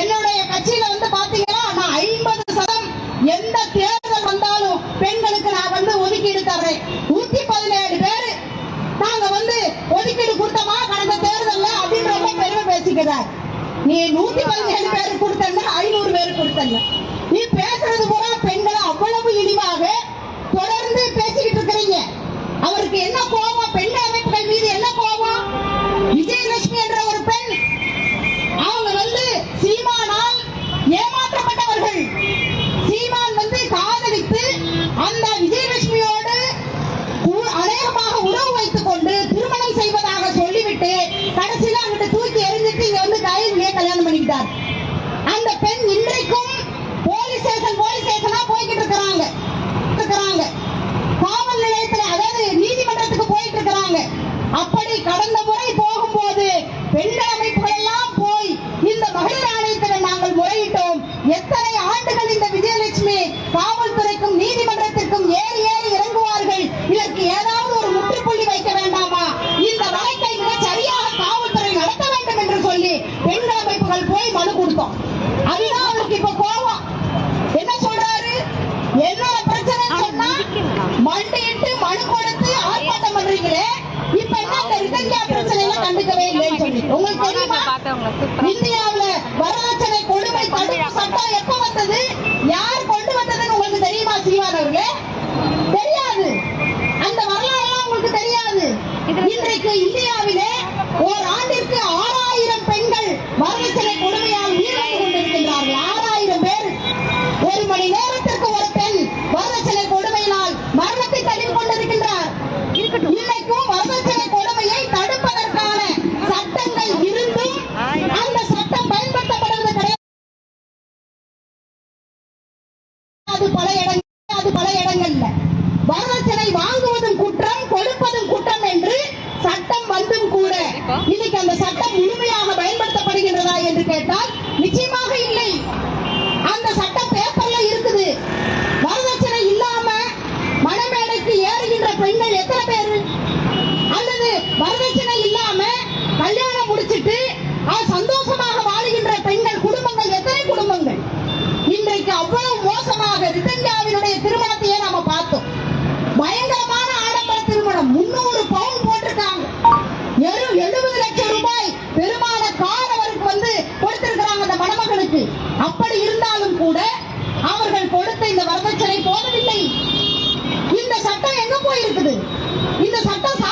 என்னுடைய கட்சியில வந்து பாத்தீங்கன்னா நான் ஐம்பது சதம் எந்த தேர்தல் வந்தாலும் பெண்களுக்கு நான் வந்து ஒதுக்கீடு தர்றேன். நூத்தி பதினேழு பேரு நாங்க வந்து ஒதுக்கீடு கொடுத்தோமா? கடந்த தேர்தல்ல அப்படின்னு ரொம்ப பெருமை பேசிக்கிறார். நீ நூத்தி பதினேழு பேரு கொடுத்தன ஐநூறு பேரு கொடுத்தன நீ எத்தனை ஆண்டுகள் இந்த விஜயலட்சுமி காவல்துறைக்கும் நீதிமன்றத்திற்கும் ஏறி ஏறி இறங்குவார்கள்? இதற்கு ஏதாவது ஒரு முற்றுப்புள்ளி வைக்க வேண்டாமா? இந்த வழக்கை மிக சரியாக காவல்துறை நடத்த வேண்டும் என்று சொல்லி பெண் அமைப்புகள் போய் மனு கொடுத்தோம். அதுதான் ஒரு மணி நேரத்திற்கு ஒரு பெண் வரதட்சணை கொடுமையினால் மரணத்தை தழுவி கொண்டிருக்கின்றார். இன்னைக்கும் வரதட்சணை கொடுமையை தடுப்பதற்கான சட்டங்கள் இருந்தும் அந்த சட்டம் பயன்படுத்தப்படுவது கிடையாது. பல இடங்கள் அது பல இடங்கள்ல. வரதட்சணை வாங்குவதும் குற்றம் கொடுப்பதும் குற்றம் என்று சட்டம் வந்தும் கூட இன்னைக்கு அந்த சட்டம் முழுமையாக பயன்படுத்தப்படுகின்றதா என்று கேட்டால் கொடுத்திருக்காங்க. வெறும் எழுபது லட்சம் ரூபாய் பெருமான கார் அவருக்கு வந்து கொடுத்திருக்கிறாங்க அந்த மணமகளுக்கு. அப்படி இருந்தாலும் கூட அவர்கள் கொடுத்த இந்த வரதட்சணை போதவில்லை இந்த சட்டம் எங்க போயிருக்குது? இந்த சட்டம்